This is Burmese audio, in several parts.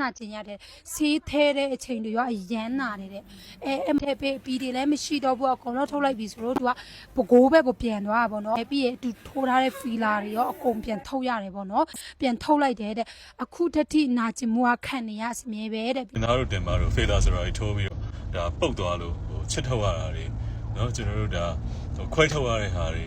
နာကျင်ရတဲ့ဆေးသေးတဲ့အချိန်တွေရောအရန်နာတယ်တဲ့အဲအဲ့ထဲပေးပြီးတွေလည်းမရှိတော့ဘူးအကုန်လုံးထုတ်လိုက်ပြီဆိုတော့သူကဘကိုးဘက်ကိုပြန်သွားတာပေါ့နော်ပြီးရင်သူထိုးထားတဲ့ဖီလာတွေရောအကုန်ပြန်ထုတ်ရတယ်ပေါ့နော်ပြန်ထုတ်လိုက်တယ်တဲ့အခုတတိနာကျင်မှုကခံနေရစမြဲပဲတဲ့ကျွန်တော်တို့တင်ပါတို့ဖီလာဆိုတာကြီးထိုးပြီးတော့ဒါပုတ်သွားလို့ဟိုချစ်ထုတ်ရတာတွေနော်ကျွန်တော်တို့ဒါခွဲထုတ်ရတဲ့ဟာတွေ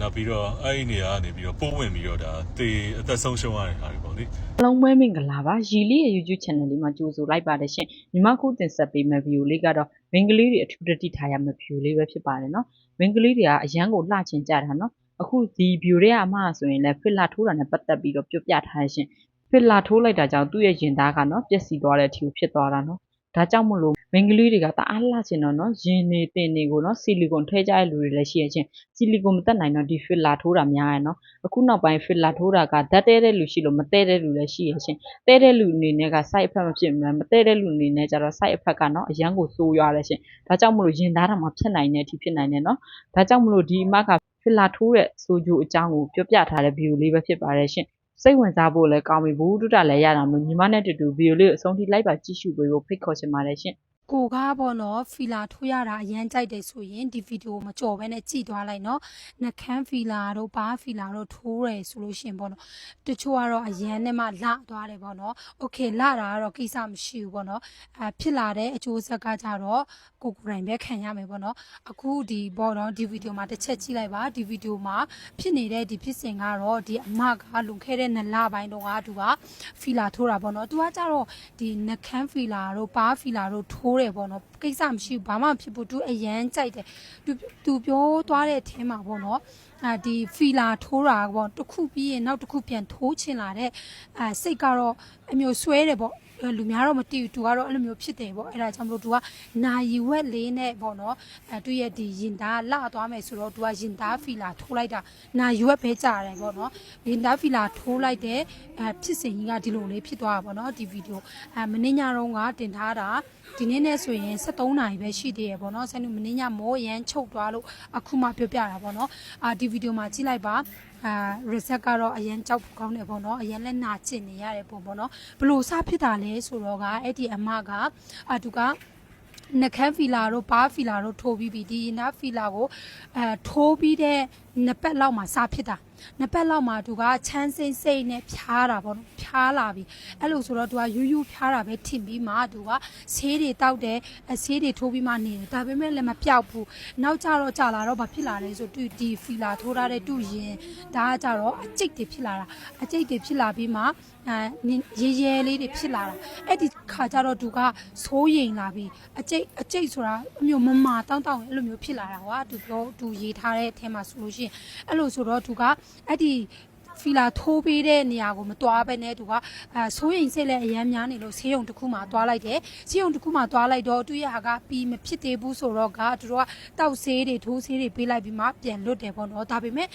နောက်ပြီးတော့အဲ့ဒီနေရာကနေပြီးတော့ပိုးဝင်ပြီးတော့ဒါတေအသက်ဆုံးရှုံးရတဲ့ဟာတွေပေါ့လေအားလုံးပဲမင်္ဂလာပါရီလေးရဲ့ YouTube channel လေးမှာကြိုဆိုလိုက်ပါတယ်ရှင်ညီမခုတင်ဆက်ပေးမယ့် view လေးကတော့မင်္ဂလေးတွေအထူးတတိထားရမယ့် view လေးပဲဖြစ်ပါတယ်နော်မင်္ဂလေးတွေကအရန်ကိုလှချင်ကြတာနော်အခုဒီ view တွေကအမှဆိုရင်လည်းဖစ်လာထိုးတာနဲ့ပတ်သက်ပြီးတော့ပြောပြထားရရှင်ဖစ်လာထိုးလိုက်တာကြောင့်သူ့ရဲ့ရင်သားကနော်ပျက်စီးသွားတဲ့အထိကိုဖြစ်သွားတာနော်ဒါကြောင့်မလို့ မင်္ဂလေးတွေကတအားလှချင်တော့နော်ရင်နေတင်နေကိုနော်ဆီလီကွန်ထည့်ကြတဲ့လူတွေလည်းရှိရချင်းဆီလီကွန်မတက်နိုင်တော့ဒီဖစ်လာထိုးတာများရယ်နော်အခုနောက်ပိုင်းဖစ်လာထိုးတာကဓာတ်တဲတဲ့လူရှိလို့မတဲတဲ့လူလည်းရှိရချင်းတဲတဲ့လူအနေနဲ့က side effect မဖြစ်မှန်းမတဲတဲ့လူအနေနဲ့ကျတော့ side effect ကနော်အရန်ကိုဆိုးရွားတယ်ရှင်ဒါကြောင့်မလို့ရင်သားတာမှာဖြစ်နိုင်တဲ့အထိဖြစ်နိုင်တယ်နော်ဒါကြောင့်မလို့ဒီအမကဖီလာထိုးတဲ့ဆိုဂျူအကြောင်းကိုပြောပြထားတဲ့ view လေးပဲဖြစ်ပါတယ်ရှင်စိတ်ဝင်စားဖို့လည်းကောင်းပြီဘူးတုတလည်းရတာမလို့ညီမနဲ့တူတူ view လေးကိုအဆုံးထိလိုက်ပါကြည့်ရှုပေးဖို့ဖိတ်ခေါ်ချင်ပါတယ်ရှင် ကိုကားပေါ့နော်ဖီလာထိုးရတာအရန်ကြိုက်တယ်ဆိုရင်ဒီဗီဒီယိုမကြော်ဘဲနဲ့ကြည့်သွားလိုက်နော်နှကန်းဖီလာတို့ဘားဖီလာတို့ထိုးတယ်ဆိုလို့ရှရင်ပေါ့နော်တချို့ကတော့အရန်နဲ့မှလသွားတယ်ပေါ့နော်โอเคလတာကတော့ကိစ္စမရှိဘူးပေါ့နော်အဲဖြစ်လာတဲ့အကျိုးဆက်ကကြတော့ကိုကိုယ်တိုင်ပဲခံရမယ်ပေါ့နော်အခုဒီပေါ့နော်ဒီဗီဒီယိုမှာတစ်ချက်ကြည့်လိုက်ပါဒီဗီဒီယိုမှာဖြစ်နေတဲ့ဒီဖြစ်စဉ်ကတော့ဒီအမကလွန်ခဲ့တဲ့နှစ်လပိုင်းတုန်းကသူကဖီလာထိုးတာပေါ့နော်သူကကြတော့ဒီနှကန်းဖီလာတို့ဘားဖီလာတို့ထိုး တယ်ပေါ့နော် ကိစ္စမရှိဘူးဘာမှမဖြစ်ဘူးသူအရန်ကြိုက်တယ်သူသူပြောသွားတဲ့အထင်းမှာပေါ့နော်အာဒီဖီလာထိုးတာပေါ့တစ်ခုပြီးရင်နောက်တစ်ခုပြန်ထိုးချင်လာတဲ့အဲစိတ်ကတော့အမျိုးဆွဲတယ်ပေါ့အဲလူများတော့မတည်ဘူးသူကတော့အဲ့လိုမျိုးဖြစ်တယ်ပေါ့အဲ့ဒါကြောင့်မလို့သူကနာယီဝက်လေးနဲ့ပေါ့နော်အဲသူရဲ့ဒီရင်သားလှသွားမယ်ဆိုတော့သူကရင်သားဖီလာထိုးလိုက်တာနာယီဝက်ပဲကြာတယ်ပေါ့နော်ရင်သားဖီလာထိုးလိုက်တဲ့အဲဖြစ်စဉ်ကြီးကဒီလိုလေးဖြစ်သွားတာပေါ့နော်ဒီဗီဒီယိုအဲမင်းညတော့ကတင်ထားတာဒီနေ့နဲ့ဆိုရင်73နာရီပဲရှိသေးရပေါ့နော်ဆန်နူမင်းညမိုးရမ်းချုပ်သွားလို့အခုမှပြောပြတာပေါ့နော်အာဒီဗီဒီယိုမှာကြည့်လိုက်ပါအာ reset ကတော့အရင်ကြောက်ကောင်းတယ်ပေါ့နော်အရင်လက်နာကျင်နေရတယ်ပုံပေါ့နော်ဘလို့စဖြစ်တာလဲဆိုတော့ကအဲ့ဒီအမကအတူကနှကန်းဖီလာတို့ဘားဖီလာတို့ထိုးပြီးပြီဒီနာဖီလာကိုအဲထိုးပြီးတဲ့နှစ်ပတ်လောက်မှာစဖြစ်တာ နှစ်ပတ်လောက်မှာသူကချမ်းစိမ့်စိမ့်နဲ့ဖြားတာပေါ့နော်ဖြားလာပြီအဲ့လိုဆိုတော့သူကယူးယူးဖြားတာပဲထင်ပြီးမှသူကဆေးတွေတောက်တယ်အဆေးတွေထိုးပြီးမှနေတယ်ဒါပေမဲ့လည်းမပြောက်ဘူးနောက်ကြတော့ကြာလာတော့ဘာဖြစ်လာလဲဆိုသူဒီဖီလာထိုးထားတဲ့တူရင်ဒါကကြတော့အကျိတ်တွေဖြစ်လာတာအကျိတ်တွေဖြစ်လာပြီးမှအဲရေရဲလေးတွေဖြစ်လာတာအဲ့ဒီခါကျတော့သူကဆိုးရင်လာပြီအကျိတ်အကျိတ်ဆိုတာအမျိုးမမာတောင်းတောင်းအဲ့လိုမျိုးဖြစ်လာတာကွာသူပြောသူရေးထားတဲ့အထဲမှာဆိုလို့ရှိရင်အဲ့လိုဆိုတော့သူကအဲ့ဒီဖီလာထိုးပေးတဲ့နေရာကိုမတွားပဲနဲ့သူကအဲဆိုးရင်စိတ်လည်းအယမ်းများနေလို့ဆေးရုံတစ်ခုမှတွားလိုက်တယ်ဆေးရုံတစ်ခုမှတွားလိုက်တော့သူရဲ့ဟာကပြီးမဖြစ်သေးဘူးဆိုတော့ကသူတို့ကတောက်ဆေးတွေထိုးဆေးတွေပေးလိုက်ပြီးမှပြန်လွတ်တယ်ပေါ့နော်ဒါပေမဲ့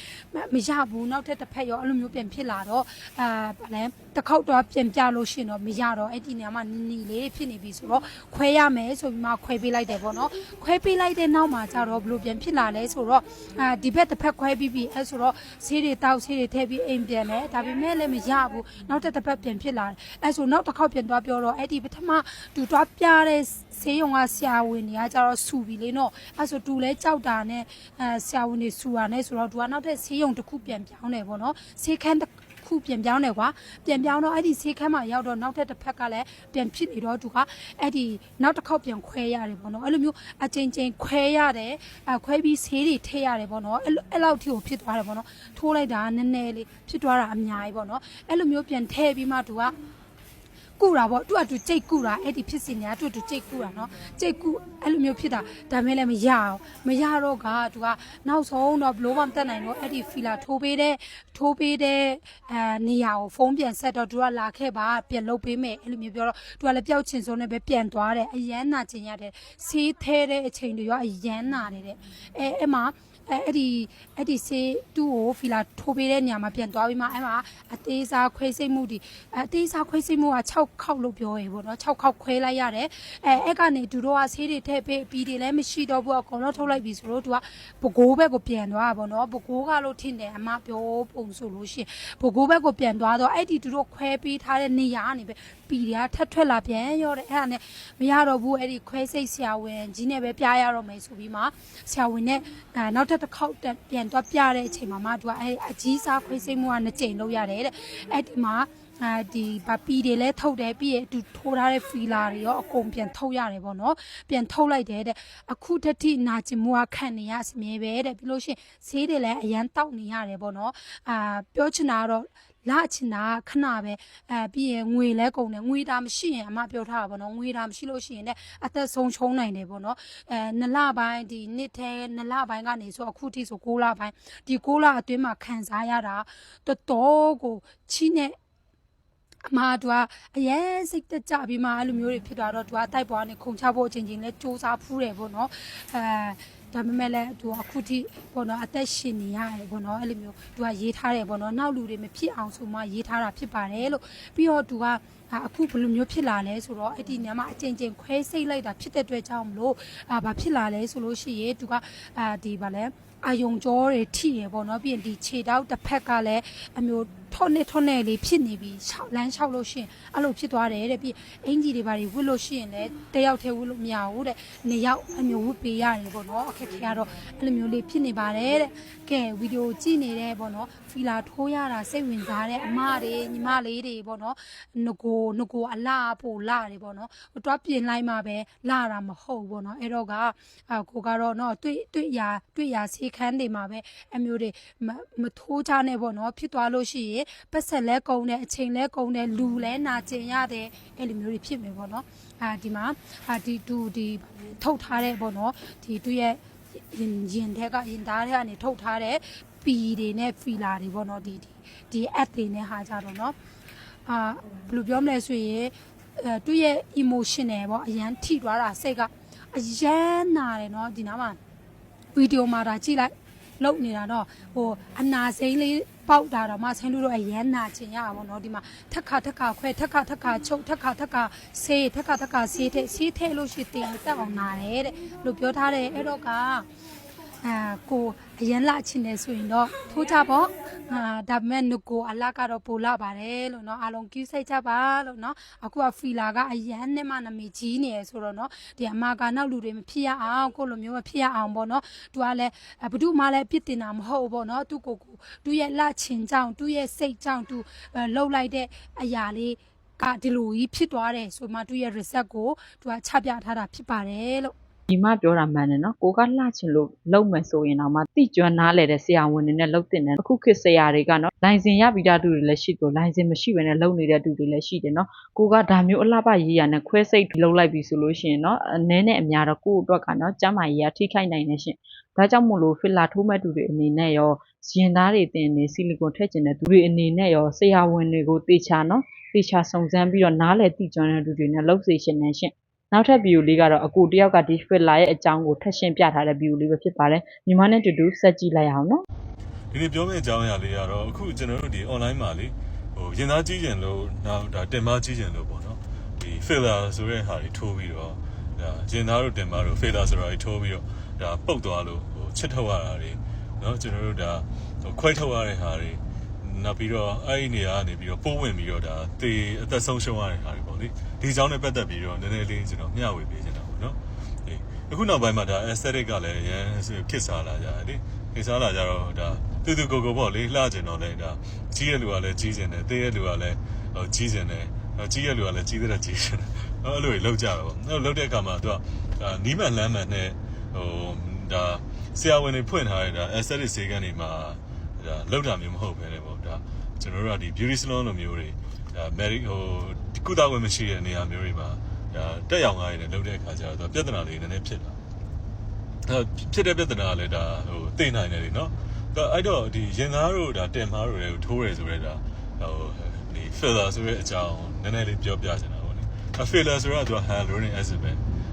မရဘူးနောက်ထပ်တစ်ဖက်ရောအဲ့လိုမျိုးပြန်ဖြစ်လာတော့အာဗာလဲ တစ်ခေါက်တော့ပြန်ပြလို့ရှင်တော့မရတော့အဲ့ဒီနေရာမှာနီနီလေးဖြစ်နေပြီဆိုတော့ခွဲရမယ်ဆိုပြီးမှခွဲပေးလိုက်တယ်ပေါ့နော်ခွဲပေးလိုက်တဲ့နောက်မှာကျတော့ဘလို့ပြန်ဖြစ်လာလဲဆိုတော့အာဒီဘက်တစ်ဖက်ခွဲပြီးပြီအဲ့ဆိုတော့ဆေးတွေတောက်ဆေးတွေထည့်ပြီးအိမ်ပြန်တယ်ဒါပေမဲ့လည်းမရဘူးနောက်ထပ်တစ်ဖက်ပြန်ဖြစ်လာတယ်အဲ့ဆိုနောက်တစ်ခေါက်ပြန်သွားပြောတော့အဲ့ဒီပထမသူသွားပြတဲ့ဆေးရုံကဆရာဝန်တွေကကျတော့ဆူပြီလေနော်အဲ့ဆိုသူလဲကြောက်တာနဲ့အဲဆရာဝန်တွေဆူတာနဲ့ဆိုတော့သူကနောက်ထပ်ဆေးရုံတစ်ခုပြန်ပြောင်းတယ်ပေါ့နော်ဆေးခန်းတစ် ခုပြန်ပြောင်းတယ်ကွာပြန်ပြောင်းတော့အဲ့ဒီဆေးခန်းမှာရောက်တော့နောက်ထပ်တစ်ဖက်ကလည်းပြန်ဖြစ်နေတော့သူကအဲ့ဒီနောက်တစ်ခေါက်ပြန်ခွဲရတယ်ပေါ့နော်အဲ့လိုမျိုးအချင်းချင်းခွဲရတယ်အခွဲပြီးဆေးတွေထည့်ရတယ်ပေါ့နော်အဲ့လိုအဲ့လောက်ထိကိုဖြစ်သွားတယ်ပေါ့နော်ထိုးလိုက်တာနည်းနည်းလေးဖြစ်သွားတာအများကြီးပေါ့နော်အဲ့လိုမျိုးပြန်ထည့်ပြီးမှသူက ကုတာပေါ့သူကသူကြိတ်ကုတာအဲ့ဒီဖြစ်စဉ်ညာသူကသူကြိတ်ကုတာနော်ကြိတ်ကုအဲ့လိုမျိုးဖြစ်တာဒါမဲ့လည်းမရအောင်မရတော့ကသူကနောက်ဆုံးတော့ဘလို့မှမတက်နိုင်တော့အဲ့ဒီဖီလာထိုးပေးတဲ့ထိုးပေးတဲ့အဲနေရာကိုဖုန်းပြန်ဆက်တော့သူကလာခဲ့ပါပြန်လုပ်ပေးမယ်အဲ့လိုမျိုးပြောတော့သူကလည်းပျောက်ချင်ဆုံးနဲ့ပဲပြန်သွားတယ်အရန်နာချင်ရတဲ့ဆေးထဲတဲ့အချိန်တွေရောအရန်နာနေတဲ့အဲအဲ့မှာ အဲအဲ့ဒီအဲ့ဒီဆေးတူးကိုဖီလာထိုးပေးတဲ့နေရာမှာပြန်သွားပြီးမှအဲ့မှာအသေးစားခွဲစိတ်မှုဒီအသေးစားခွဲစိတ်မှုက6ခေါက်လို့ပြောရေပေါ့နော်6ခေါက်ခွဲလိုက်ရတယ်အဲအဲ့ကနေသူတို့ကဆေးတွေထည့်ပေးပြီးတွေလည်းမရှိတော့ဘူးအကုန်လုံးထုတ်လိုက်ပြီဆိုတော့သူကဘကိုးဘက်ကိုပြန်သွားတာပေါ့နော်ဘကိုးကလို့ထင်တယ်အမပြောပုံဆိုလို့ရှိရင်ဘကိုးဘက်ကိုပြန်သွားတော့အဲ့ဒီသူတို့ခွဲပေးထားတဲ့နေရာကနေပဲပီတွေကထက်ထွက်လာပြန်ရောတဲ့အဲ့ဒါနဲ့မရတော့ဘူးအဲ့ဒီခွဲစိတ်ဆရာဝန်ကြီးနဲ့ပဲပြရတော့မယ်ဆိုပြီးမှဆရာဝန်နဲ့အဲနောက်ထပ်တစ်ခေါက်တက်ပြန်တော့ပြတဲ့အချိန်မှာမှသူကအဲ့အကြီးစားခွဲစိတ်မှုကနှစ်ကြိမ်လုပ်ရတယ်တဲ့အဲ့ဒီမှာအဲဒီဗပီတွေလည်းထုတ်တယ်ပြီးရအတူထိုးထားတဲ့ဖီလာတွေရောအကုန်ပြန်ထုတ်ရတယ်ပေါ့နော်ပြန်ထုတ်လိုက်တယ်တဲ့အခုတတိနာကျင်မှုကခံနေရစမြဲပဲတဲ့ပြီးလို့ရှိရင်ဈေးတွေလည်းအရန်တောက်နေရတယ်ပေါ့နော်အာပြောချင်တာကတော့ လာချင်တာခဏပဲအဲပြီးရင်ငွေလဲကုန်တယ်ငွေဒါမရှိရင်အမပြောထားတာပေါ့နော်ငွေဒါမရှိလို့ရှိရင်လည်းအသက်ဆုံးရှုံးနိုင်တယ်ပေါ့နော်အဲနလပိုင်းဒီနှစ်ထဲနလပိုင်းကနေဆိုအခုထိဆို6လပိုင်းဒီ6လအတွင်းမှာခံစားရတာတော်တော်ကိုချီးနဲ့အမတို့ကအရင်စိတ်တကြပြီးမှအဲ့လိုမျိုးတွေဖြစ်သွားတော့သူကတိုက်ပွားနေခုံချဖို့အချိန်ချင်းလဲစူးစမ်းဖူးတယ်ပေါ့နော်အဲ ဒါပေမဲ့လည်းသူကအခုထိပေါ့နော်အသက်ရှင်နေရတယ်ပေါ့နော်အဲ့လိုမျိုးသူကရေးထားတယ်ပေါ့နော်နောက်လူတွေမဖြစ်အောင်ဆိုမှရေးထားတာဖြစ်ပါတယ်လို့ပြီးတော့သူကအာအခုဘယ်လိုမျိုးဖြစ်လာလဲဆိုတော့အဲ့ဒီညမှာအကျဉ်းချင်းခွဲစိတ်လိုက်တာဖြစ်တဲ့အတွက်ကြောင့်မလို့အာဘာဖြစ်လာလဲဆိုလို့ရှိရင်သူကအာဒီဗာလဲအာယုံကြောတွေထိရပေါ့နော်ပြီးရင်ဒီခြေတောက်တစ်ဖက်ကလည်းအမျိုး ထော့နေထော့နေလေးဖြစ်နေပြီးရှောက်လန်းလျှောက်လို့ရှိရင်အဲ့လိုဖြစ်သွားတယ်တဲ့ပြီးအင်ကြီးတွေဘာတွေဝစ်လို့ရှိရင်လည်းတယောက်တည်းဝစ်လို့မရဘူးတဲ့နှစ်ယောက်အမျိုးဝစ်ပေးရတယ်ပေါ့နော်အခက်ခဲကတော့အဲ့လိုမျိုးလေးဖြစ်နေပါတယ်တဲ့ ကဲဗီဒီယိုကြည့်နေတဲ့ပေါ့နော်ဖီလာထိုးရတာစိတ်ဝင်စားတဲ့အမတွေညီမလေးတွေပေါ့နော်ငကိုငကိုအလားပို့လာတယ်ပေါ့နော်တွားပြင်လိုက်မှပဲလာတာမဟုတ်ဘူးပေါ့နော်အဲ့တော့ကအာကိုကတော့နော်တွေ့တွေ့ရတွေ့ရဆေးခန်းတွေမှာပဲအမျိုးတွေမမထိုးချနဲ့ပေါ့နော်ဖြစ်သွားလို့ရှိရင်ပတ်ဆက်လဲကုန်တယ်အချိန်လဲကုန်တယ်လူလဲနာကျင်ရတယ်အဲ့လိုမျိုးတွေဖြစ်မယ်ပေါ့နော်အာဒီမှာအာဒီတူဒီထုတ်ထားတဲ့ပေါ့နော်ဒီသူရဲ့ ရင်ရင်ထက်ကရင်သားတွေကနေထုတ်ထားတဲ့ပီတွေနဲ့ဖီလာတွေပေါ့နော်ဒီဒီဒီ app တွေနဲ့ဟာကြတော့နော်အာဘယ်လိုပြောမလဲဆိုရင်အဲသူရဲ့ emotional ပေါ့အရန်ထိသွားတာစိတ်ကအရန်နာတယ်နော်ဒီနားမှာဗီဒီယိုမှာဒါကြည့်လိုက်လုံနေတာတော့ဟိုအနာစိမ့်လေး ပေါက်တာတော့မှဆင်းလို့တော့အရန်နာချင်ရပါဘောနော်ဒီမှာထက်ခါထက်ခါခွဲထက်ခါထက်ခါချုပ်ထက်ခါထက်ခါဆေးထက်ခါထက်ခါဆေးတဲ့ဆေးထဲလို့ရှိတင်တက်အောင်နာတယ်တဲ့လို့ပြောထားတယ်အဲ့တော့က အာကိုအရန်လာချင်တယ်ဆိုရင်တော့ထိုးကြပေါ့အာဒါပေမဲ့ငကိုအလကတော့ပိုလာပါတယ်လို့เนาะအားလုံးကြည့်စိတ်ကြပါလို့เนาะအခုကဖီလာကအရန်နဲ့မှနမီကြီးနေရဆိုတော့เนาะဒီအမကနောက်လူတွေမဖြစ်ရအောင်ကိုလိုမျိုးမဖြစ်ရအောင်ပေါ့เนาะသူကလည်းဘယ်သူမှလည်းအပြစ်တင်တာမဟုတ်ဘူးပေါ့เนาะသူကိုကိုသူရဲ့လချင်ကြောင့်သူရဲ့စိတ်ကြောင့်သူလှုပ်လိုက်တဲ့အရာလေးကဒီလိုကြီးဖြစ်သွားတယ်ဆိုမှသူရဲ့ reset ကိုသူကချပြထားတာဖြစ်ပါတယ်လို့ ဒီမပြောတာမှန်တယ်နော်ကိုကလှချင်လို့လုံးမယ်ဆိုရင်တော့မှတိကျွမ်းနားလဲတဲ့ဆရာဝန်တွေနဲ့လုံးတင်တယ်အခုခေတ်ဆရာတွေကနော်လိုင်စင်ရပြီးသားသူတွေလည်းရှိတယ်လိုင်စင်မရှိဘဲနဲ့လုံးနေတဲ့သူတွေလည်းရှိတယ်နော်ကိုကဒါမျိုးအလှပရေးရနဲ့ခွဲစိတ်လုံးလိုက်ပြီဆိုလို့ရှိရင်နော်အနည်းနဲ့အများတော့ကိုယ့်အတွက်ကနော်ကျန်းမာရေးကထိခိုက်နိုင်နေရှင်ဒါကြောင့်မို့လို့ဖီလာထိုးမဲ့သူတွေအနေနဲ့ရောရင်သားတွေတင်နေဆီလီကွန်ထည့်ကျင်တဲ့သူတွေအနေနဲ့ရောဆရာဝန်တွေကိုတေချာနော်တေချာစုံစမ်းပြီးတော့နားလဲတိကျွမ်းတဲ့သူတွေနဲ့လုံးစေရှင်နေရှင် နောက်ထပ်ဗီဒီယိုလေးကတော့ အကူတယောက်က ဒီဖစ်လာရဲ့အကြောင်းကို ထပ်ရှင်းပြထားတဲ့ဗီဒီယိုလေးပဲဖြစ်ပါတယ်မြန်မာနဲ့တူတူဆက်ကြည့်လိုက်အောင်နော်ဒီနေ့ပြောမယ့်အကြောင်းအရာလေးကတော့အခုကျွန်တော်တို့ဒီ online မှာလေဟိုရင်သားကြီးကျင်လို့နောက်ဒါတင်မကြီးကျင်လို့ပေါ့နော်ဒီ filler ဆိုတဲ့ဟာတွေထိုးပြီးတော့ဒါရင်သားတို့တင်မတို့ filler ဆိုတာတွေထိုးပြီးတော့ဒါပုတ်သွားလို့ဟိုချစ်ထုတ်ရတာတွေနော်ကျွန်တော်တို့ဒါဟိုခွဲထုတ်ရတဲ့ဟာတွေ နောက်ပြီးတော့အဲ့ဒီနေရာကနေပြီးတော့ပိုးဝင်ပြီးတော့ဒါတေအသက်ဆုံးရှုံးရတဲ့ဟာတွေပေါ့လေဒီအကြောင်းနဲ့ပတ်သက်ပြီးတော့နည်းနည်းလေးကျွန်တော်မျှဝေပေးချင်တာပေါ့နော်အေးအခုနောက်ပိုင်းမှာဒါ aesthetic ကလည်းရန်ခစ်စားလာကြတယ်လေခေစားလာကြတော့ဒါတူတူကိုကိုပေါ့လေလှကျင်တော့လေဒါကြီးရဲ့လူကလည်းကြီးကျင်တယ်သေးရဲ့လူကလည်းဟိုကြီးကျင်တယ်ကြီးရဲ့လူကလည်းကြီးတဲ့ကြီးကျင်တယ်အဲ့လိုတွေလောက်ကြတော့အဲ့လိုလောက်တဲ့အခါမှာသူကဒါနီးမှန်လမ်းမှန်နဲ့ဟိုဒါဆရာဝန်တွေဖွင့်ထားတဲ့ဒါ aesthetic ဈေးကန်တွေမှာ ဒါလောက်တာမျိုးမဟုတ်ပဲလေပေါ့ဒါကျွန်တော်တို့ကဒီ beauty salon လိုမျိုးတွေဒါ marry ဟိုကုသဝင်မရှိတဲ့နေရာမျိုးတွေမှာဒါတက်ရောက်ငါးရည်နဲ့လောက်တဲ့အခါကျတော့ပြဿနာတွေနည်းနည်းဖြစ်လာအဲဖြစ်တဲ့ပြဿနာကလည်းဒါဟိုသိနိုင်တယ်လေနော်အဲ့တော့ဒီရင်သားတို့ဒါတင်မားတို့လည်းထိုးတယ်ဆိုတော့ဒါဟိုဒီ filler ဆိုတဲ့အကြောင်းနည်းနည်းလေးပြောပြချင်တာပေါ့လေအ filler ဆိုတော့သူက hyaluronic acid ပဲ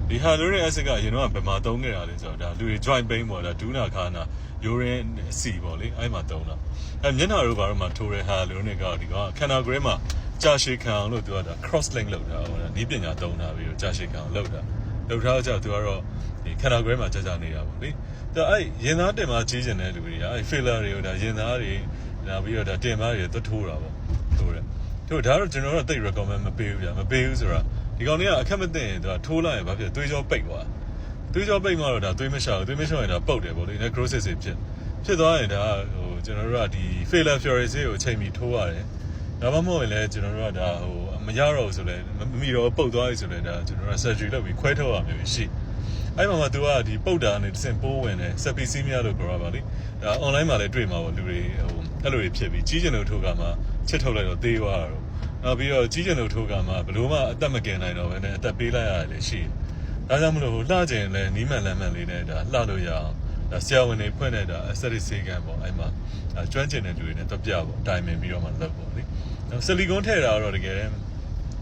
ဒီ hyaluronic acid ကရင်တော့ဗမာသုံးခဲ့တာလေဆိုတော့ဒါလူတွေ joint pain ပေါ့ဒါဒူးနာခါနာ urine စီပေါ့လေအဲ့မှာသုံးတာအဲမျက်နှာတို့ဘာလို့မှထိုးရဲ hyaluronic ကဒီကခန္ဓာကိုယ်ထဲမှာကြာရှည်ခံအောင်လို့သူကဒါ cross link လုပ်တာဟိုနီးပညာသုံးတာပြီးတော့ကြာရှည်ခံအောင်လုပ်တာလုပ်ထားကြသူကတော့ဒီခန္ဓာကိုယ်မှာကြာကြာနေတာပေါ့လေဒါအဲ့ရင်သားတင်မကြီးကျင်တဲ့လူတွေကအဲ့ filler တွေကိုဒါရင်သားတွေဒါပြီးတော့ဒါတင်မတွေသွတ်ထိုးတာပေါ့ထိုးတယ်တို့ဒါတော့ကျွန်တော်တို့တိတ် recommend မပေးဘူးဗျာမပေးဘူးဆိုတော့ဒီကောင်တွေကအခက်မသိရင်သူကထိုးလိုက်ရင်ဘာဖြစ်သွေးကြောပိတ်သွား သွေးကြောပိတ်မှတော့ဒါသွေးမလျှောက်သွေးမလျှောက်ရင်ဒါပုတ်တယ်ပေါ့လေ necrosis တွေဖြစ်ဖြစ်သွားရင်ဒါဟိုကျွန်တော်တို့ကဒီ failure fury ဆေးကိုအချိန်မီထိုးရတယ်ဒါမှမဟုတ်ရင်လည်းကျွန်တော်တို့ကဒါဟိုမရတော့ဘူးဆိုလည်းမမီတော့ပုတ်သွားပြီဆိုလည်းဒါကျွန်တော်တို့ surgery လုပ်ပြီးခွဲထုတ်ရမျိုးရှိအဲ့မှာမှ तू ကဒီပုတ်တာနဲ့တစ်စင်ပိုးဝင်တယ် septicemia လို့ပြောတာပါလေဒါ online မှာလည်းတွေ့မှာပေါ့လူတွေဟိုအဲ့လိုတွေဖြစ်ပြီးကြီးကျင်လို့ထိုးကမှချစ်ထုတ်လိုက်တော့သေးသွားတာတော့နောက်ပြီးတော့ကြီးကျင်လို့ထိုးကမှဘလို့မှအသက်မကင်နိုင်တော့ဘဲနဲ့အသက်ပေးလိုက်ရတယ်လေရှိတယ်။ ဒါကြောင့်မလို့လှကျင်လဲနီးမှန်လမ်းမှန်လေးနဲ့ဒါလှလို့ရအောင်ဒါဆရာဝန်တွေဖွင့်တဲ့ဒါ aesthetic စေကံပေါ့အဲ့မှာကျွမ်းကျင်တဲ့လူတွေနဲ့တပြပေါ့တိုင်ပင်ပြီးတော့မှလုပ်ပေါ့လေဆလီကွန်ထည့်တာတော့တကယ်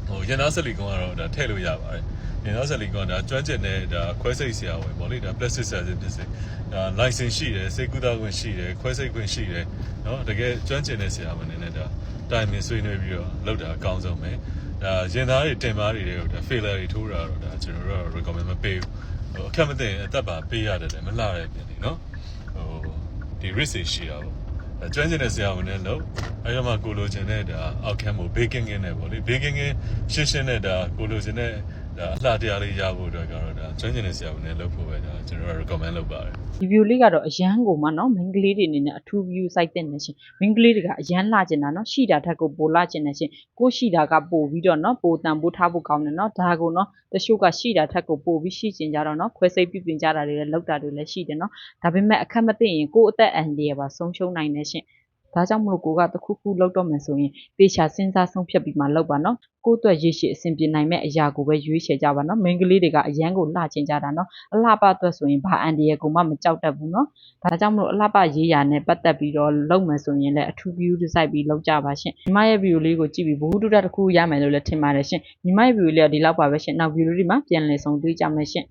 ဟိုရန်သားဆလီကွန်ကတော့ဒါထည့်လို့ရပါတယ်ရန်သားဆလီကွန်ကဒါကျွမ်းကျင်တဲ့ဒါခွဲစိတ်ဆရာဝန်ပေါ့လေဒါ plastic surgeon ဖြစ်စေဒါ license ရှိတယ်စေကုသခွင့်ရှိတယ်ခွဲစိတ်ခွင့်ရှိတယ်နော်တကယ်ကျွမ်းကျင်တဲ့ဆရာဝန်တွေနဲ့ဒါတိုင်ပင်ဆွေးနွေးပြီးတော့လုပ်တာအကောင်းဆုံးပဲ ဒါရင်သားတွေတင်ပါတွေတွေကိုဒါ failure တွေထိုးတာတော့ဒါကျွန်တော်တို့က recommend မပေးဘူးဟိုအခက်မသိရင်အသက်ပါပေးရတယ်လည်းမလှတဲ့ပြင်နေနော်ဟိုဒီ risk တွေရှိတာပေါ့ဒါကျွမ်းကျင်တဲ့ဆရာဝန်နဲ့လို့အဲဒီမှာကိုလိုချင်တဲ့ဒါ outcome ကို baking in နဲ့ပေါ့လေ baking in ရှင်းရှင်းနဲ့ဒါကိုလိုချင်တဲ့ဒါအလှတရားလေးရဖို့အတွက်ကတော့ ဒါကျွမ်းကျင်တဲ့ဆရာဝန်နဲ့လုပ်ဖို့ပဲဒါကျွန်တော်က recommend လုပ်ပါတယ် review လေးကတော့အရန်ကိုမှနော် main ကလေးတွေအနေနဲ့အထူး view site တင်နေရှင် main ကလေးတွေကအရန်လာကျင်တာနော်ရှိတာထက်ကိုပိုလာကျင်နေရှင်ကိုရှိတာကပိုပြီးတော့နော်ပိုတန်ပိုးထားဖို့ကောင်းတယ်နော်ဒါကိုနော်တချို့ကရှိတာထက်ကိုပိုပြီးရှိကျင်ကြတော့နော်ခွဲစိတ်ပြုပြင်ကြတာတွေလည်းလောက်တာတွေလည်းရှိတယ်နော်ဒါပေမဲ့အခက်မသိရင်ကိုယ့်အသက်အန္တရာယ်ပါဆုံးရှုံးနိုင်နေရှင် ဒါကြောင့်မလို့ကိုကတခုခုလောက်တော့မယ်ဆိုရင်တေချာစဉ်းစားဆုံးဖြတ်ပြီးမှလောက်ပါနော်ကိုယ့်အတွက်ရည်ရှိအဆင်ပြေနိုင်မဲ့အရာကိုပဲရွေးချယ်ကြပါနော်မိန်းကလေးတွေကအရန်ကိုလှချင်ကြတာနော်အလှပအတွက်ဆိုရင်ဘာအန်ဒီရဲ့ကိုမှမကြောက်တတ်ဘူးနော်ဒါကြောင့်မလို့အလှပရေးရာနဲ့ပတ်သက်ပြီးတော့လုပ်မယ်ဆိုရင်လည်းအထူး view ဒီစိုက်ပြီးလုပ်ကြပါရှင်ညီမရဲ့ view လေးကိုကြည့်ပြီးဘ ഹു တုဒ္ဒတစ်ခုရမယ်လို့လည်းထင်ပါတယ်ရှင်ညီမရဲ့ view လေးကဒီလောက်ပါပဲရှင်နောက် view လေးဒီမှာပြန်လည်ဆုံတွေ့ကြမယ်ရှင်